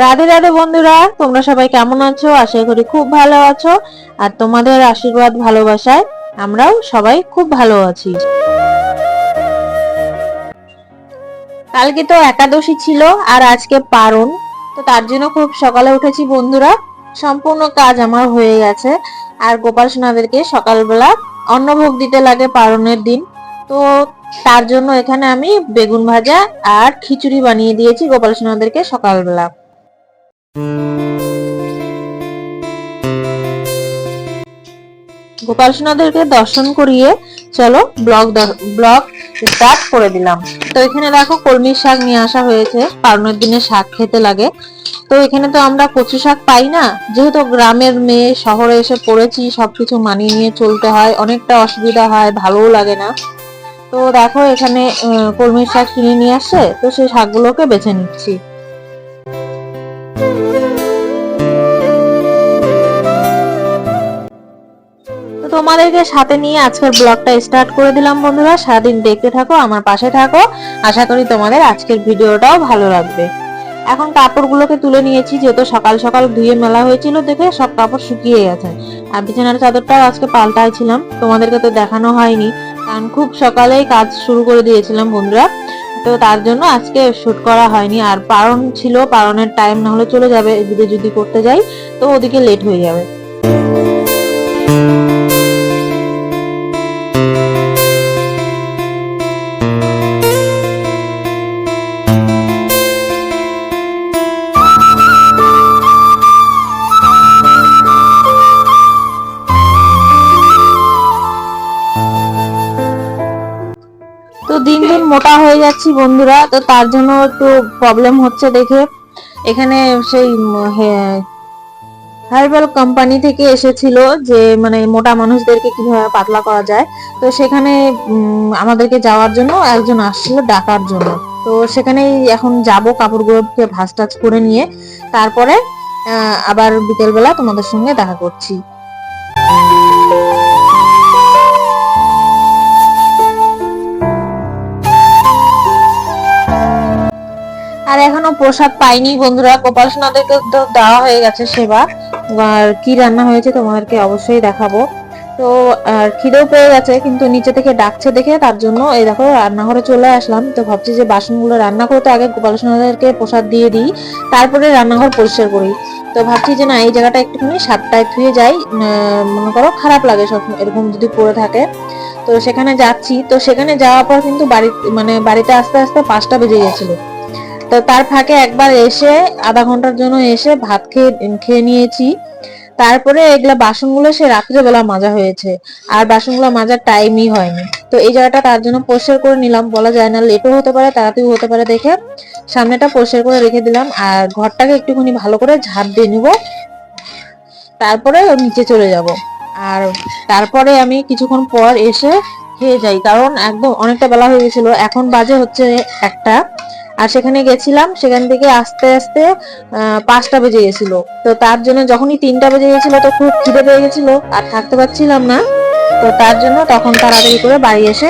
রাধে রাধে বন্ধুরা, তোমরা সবাই কেমন আছো? আশা করি খুব ভালো আছো। আর তোমাদের আশীর্বাদ, ভালোবাসায় আমরাও সবাই খুব ভালো আছি। কালকে তো একাদশী ছিল আর আজকে পারণ। তো তার জন্য খুব সকালে উঠেছি বন্ধুরা। সম্পূর্ণ কাজ আমার হয়ে গেছে। আর গোপাল সোনাদেরকে সকালবেলা অন্নভোগ দিতে লাগে পারণের দিন। তো তার জন্য এখানে আমি বেগুন ভাজা আর খিচুড়ি বানিয়ে দিয়েছি গোপাল সোনাদেরকে সকালবেলা। গোপাল সোনাদেরকে দর্শন করিয়ে চলো ব্লগ ব্লগ স্টার্ট করে দিলাম। তো এখানে দেখো কলমির শাক নিয়ে আসা হয়েছে। পারণের দিনে শাক খেতে লাগে। তো এখানে তো আমরা কচু শাক পাই না। যেহেতু গ্রামের মেয়ে, শহরে এসে পড়েছি, সবকিছু মানিয়ে নিয়ে চলতে হয়। অনেকটা অসুবিধা হয়, ভালোও লাগে না। তো দেখো এখানে কলমির শাক কিনে নিয়ে আসছে। তো সেই শাকগুলোকে বেছে নিচ্ছি। তোমাদেরকে সাথে নিয়ে আজকের ব্লগটা স্টার্ট করে দিলাম বন্ধুরা। সারাদিন দেখতে থাকো, আমার পাশে থাকো। আশা করি তোমাদের আজকের ভিডিওটাও ভালো লাগবে। এখন কাপড়গুলোকে তুলে নিয়েছি, যেহেতু সকাল সকাল ধুয়ে মেলা হয়েছিল, দেখে সব কাপড় শুকিয়ে গেছে। আর বিছানার চাদরটাও আজকে পাল্টাইছিলাম, তোমাদেরকে তো দেখানো হয়নি। কারণ খুব সকালেই কাজ শুরু করে দিয়েছিলাম বন্ধুরা। তো তার জন্য আজকে শুট করা হয়নি। আর পারণ ছিল, পারণের টাইম না হলে চলে যাবে, এদিকে যদি করতে যাই, তো ওদিকে লেট হয়ে যাবে। মোটা হয়ে যাচ্ছি বন্ধুরা, তো তার জন্য একটু প্রবলেম হচ্ছে দেখে। এখানে সেই হার্বাল কোম্পানি থেকে এসেছিল যে মানে মোটা মানুষদেরকে কীভাবে পাতলা করা যায়। তো সেখানে আমাদেরকে যাওয়ার জন্য একজন আসছিল ডাকার জন্য। তো সেখানেই এখন যাব কাপড়গুলোকে ভাঁজ টাজ করে নিয়ে। তারপরে আবার বিকেলবেলা তোমাদের সঙ্গে দেখা করছি। আর এখনও প্রসাদ পাইনি, বন্ধুরা। গোপাল সোনাদেরকে তো দেওয়া হয়ে গেছে সেবা। আর কি রান্না হয়েছে তোমাদেরকে অবশ্যই দেখাবো। তো, আর খিদেও পেয়ে গেছে, কিন্তু নিচে থেকে ডাকছে দেখে, তার জন্য এই দেখো রান্নাঘরে চলে আসলাম। তো ভাবছি যে বাসনগুলো রান্না করতে আগে গোপাল সোনাদেরকে প্রসাদ দিয়ে দিই, তারপরে রান্নাঘর পরিষ্কার করি। তো ভাবছি যে না, এই জায়গাটা একটুখানি সাতটায় ধুয়ে যাই। মনে করো খারাপ লাগে সব, এরকম যদি পড়ে থাকে। তো সেখানে যাচ্ছি। তো সেখানে যাওয়ার পর কিন্তু বাড়ি মানে বাড়িতে আস্তে আস্তে পাঁচটা বেজে গেছিল। তো তার ফাঁকে একবার এসে আধা ঘণ্টার জন্য এসে ভাত খেয়ে খেয়ে নিয়েছি। তারপরে এগুলা বাসনগুলো সে রাত্রেবেলা মাজা হয়েছে। আর বাসনগুলো মাজার টাইমই হয়নি। তো এই জায়গাটা তার জন্য পরিষ্কার করে নিলাম, বলা যায় না। লেটও হতে পারে তাড়াতাড়ি হতে পারে দেখে। সামনেটা পরিষ্কার করে রেখে দিলাম। আর ঘরটাকে একটুখানি ভালো করে ঝাঁপ দিয়ে নিব। তারপরে নিচে চলে যাব। আর তারপরে আমি কিছুক্ষণ পর এসে খেয়ে যাই। কারণ একদম অনেকটা বেলা হয়ে গেছিল। এখন বাজে হচ্ছে একটা। আর সেখানে গেছিলাম, সেখান থেকে আস্তে আস্তে পাঁচটা বেজে গেছিল। তো তার জন্য যখনই তিনটা বেজে গেছিল তো খুব খিদে পেয়ে গেছিল, আর থাকতে পারছিলাম না। তো তার জন্য তখন তাড়াতাড়ি করে বাড়ি এসে